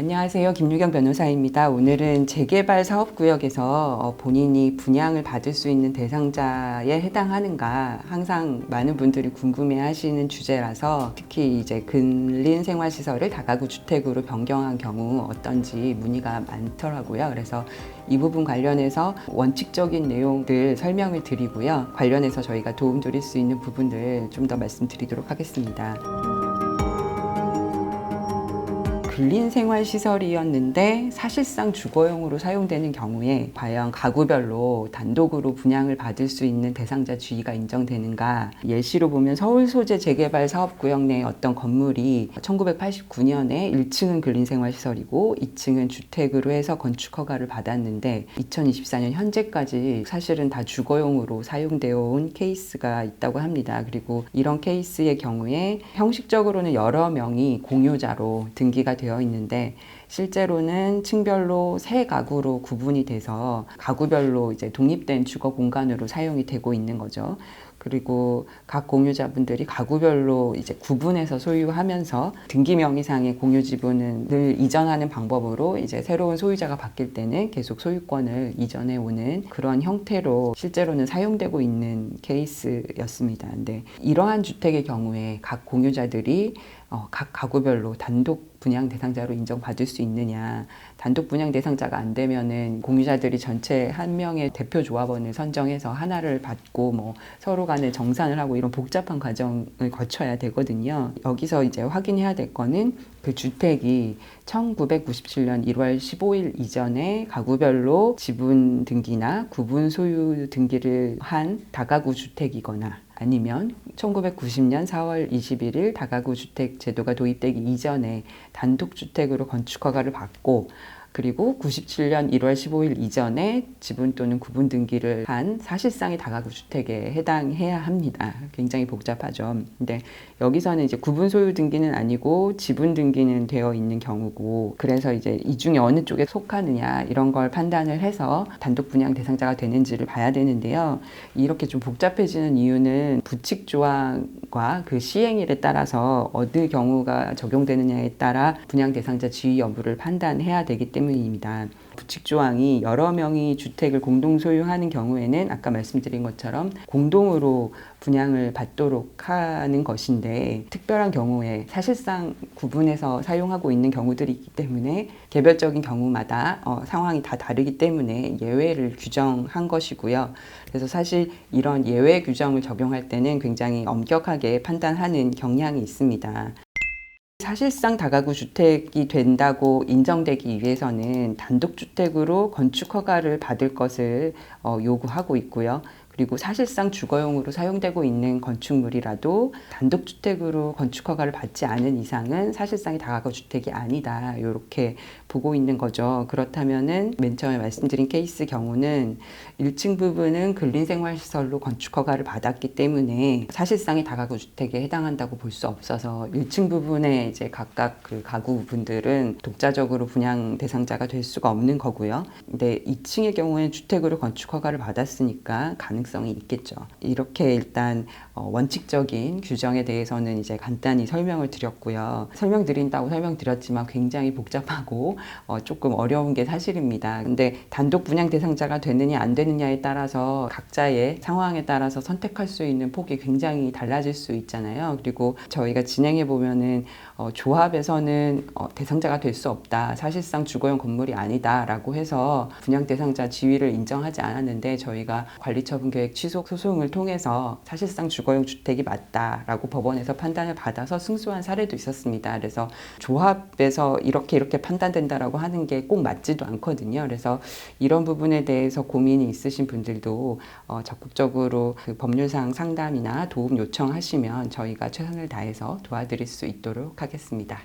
안녕하세요. 김유경 변호사입니다. 오늘은 재개발 사업구역에서 어, 본인이 분양을 받을 수 있는 대상자에 해당하는가 항상 많은 분들이 궁금해 하시는 주제라서 특히 이제 근린 생활시설을 다가구 주택으로 변경한 경우 어떤지 문의가 많더라고요. 그래서 이 부분 관련해서 원칙적인 내용들 설명을 드리고요. 관련해서 저희가 도움 드릴 수 있는 부분들 좀 더 말씀드리도록 하겠습니다. 근린생활시설이었는데 사실상 주거용으로 사용되는 경우에 과연 가구별로 단독으로 분양을 받을 수 있는 대상자 주의가 인정되는가 예시로 보면 서울 소재 재개발 사업 구역 내 어떤 건물이 1989년에 1층은 근린생활시설이고 2층은 주택으로 해서 건축 허가를 받았는데 2024년 현재까지 사실은 다 주거용으로 사용되어 온 케이스가 있다고 합니다. 그리고 이런 케이스의 경우에 형식적으로는 여러 명이 공유자로 등기가 되어 있는데 실제로는 층별로 세 가구로 구분이 돼서 가구별로 이제 독립된 주거 공간으로 사용이 되고 있는 거죠. 그리고 각 공유자분들이 가구별로 이제 구분해서 소유하면서 등기 명의상의 공유 지분을 이전하는 방법으로 이제 새로운 소유자가 바뀔 때는 계속 소유권을 이전해 오는 그런 형태로 실제로는 사용되고 있는 케이스였습니다. 근데 이러한 주택의 경우에 각 공유자들이 어, 각 가구별로 단독 분양 대상자로 인정받을 수 있느냐. 단독 분양 대상자가 안 되면은 공유자들이 전체 한 명의 대표 조합원을 선정해서 하나를 받고 뭐 서로 간에 정산을 하고 이런 복잡한 과정을 거쳐야 되거든요. 여기서 이제 확인해야 될 거는 그 주택이 1997년 1월 15일 이전에 가구별로 지분 등기나 구분 소유 등기를 한 다가구 주택이거나 아니면 1990년 4월 21일 다가구 주택 제도가 도입되기 이전에 단독 주택으로 건축 허가를 받고 그리고 97년 1월 15일 이전에 지분 또는 구분 등기를 한 사실상의 다가구 주택에 해당해야 합니다. 굉장히 복잡하죠. 근데 여기서는 이제 구분 소유 등기는 아니고 지분 등기는 되어 있는 경우고 그래서 이제 이 중에 어느 쪽에 속하느냐 이런 걸 판단을 해서 단독 분양 대상자가 되는지를 봐야 되는데요. 이렇게 좀 복잡해지는 이유는 부칙 조항과 그 시행일에 따라서 어느 경우가 적용되느냐에 따라 분양 대상자 지위 여부를 판단해야 되기 때문에 때문입니다. 부칙 조항이 여러 명이 주택을 공동 소유하는 경우에는 아까 말씀드린 것처럼 공동으로 분양을 받도록 하는 것인데 특별한 경우에 사실상 구분해서 사용하고 있는 경우들이 있기 때문에 개별적인 경우마다 어, 상황이 다 다르기 때문에 예외를 규정한 것이고요. 그래서 사실 이런 예외 규정을 적용할 때는 굉장히 엄격하게 판단하는 경향이 있습니다. 사실상 다가구 주택이 된다고 인정되기 위해서는 단독주택으로 건축 허가를 받을 것을 어, 요구하고 있고요. 그리고 사실상 주거용으로 사용되고 있는 건축물이라도 단독주택으로 건축허가를 받지 않은 이상은 사실상의 다가구 주택이 아니다. 이렇게 보고 있는 거죠. 그렇다면은 맨 처음에 말씀드린 케이스 경우는 1층 부분은 근린생활시설로 건축허가를 받았기 때문에 사실상의 다가구 주택에 해당한다고 볼 수 없어서 1층 부분에 이제 각각 그 가구 분들은 독자적으로 분양 대상자가 될 수가 없는 거고요. 근데 2층의 경우에는 주택으로 건축허가를 받았으니까 가능 가능성이 있겠죠. 이렇게 일단 어, 원칙적인 규정에 대해서는 이제 간단히 설명을 드렸고요. 설명드린다고 설명드렸지만 굉장히 복잡하고 어, 조금 어려운 게 사실입니다. 근데 단독 분양 대상자가 되느냐 안 되느냐에 따라서 각자의 상황에 따라서 선택할 수 있는 폭이 굉장히 달라질 수 있잖아요. 그리고 저희가 진행해 보면은 어, 조합에서는 어, 대상자가 될 수 없다. 사실상 주거용 건물이 아니다라고 해서 분양 대상자 지위를 인정하지 않았는데 저희가 관리처분 계획 취소 소송을 통해서 사실상 주거용 주택이 맞다라고 법원에서 판단을 받아서 승소한 사례도 있었습니다. 그래서 조합에서 이렇게 이렇게 판단된다라고 하는 게 꼭 맞지도 않거든요. 그래서 이런 부분에 대해서 고민이 있으신 분들도 어, 적극적으로 그 법률상 상담이나 도움 요청하시면 저희가 최선을 다해서 도와드릴 수 있도록 하겠습니다.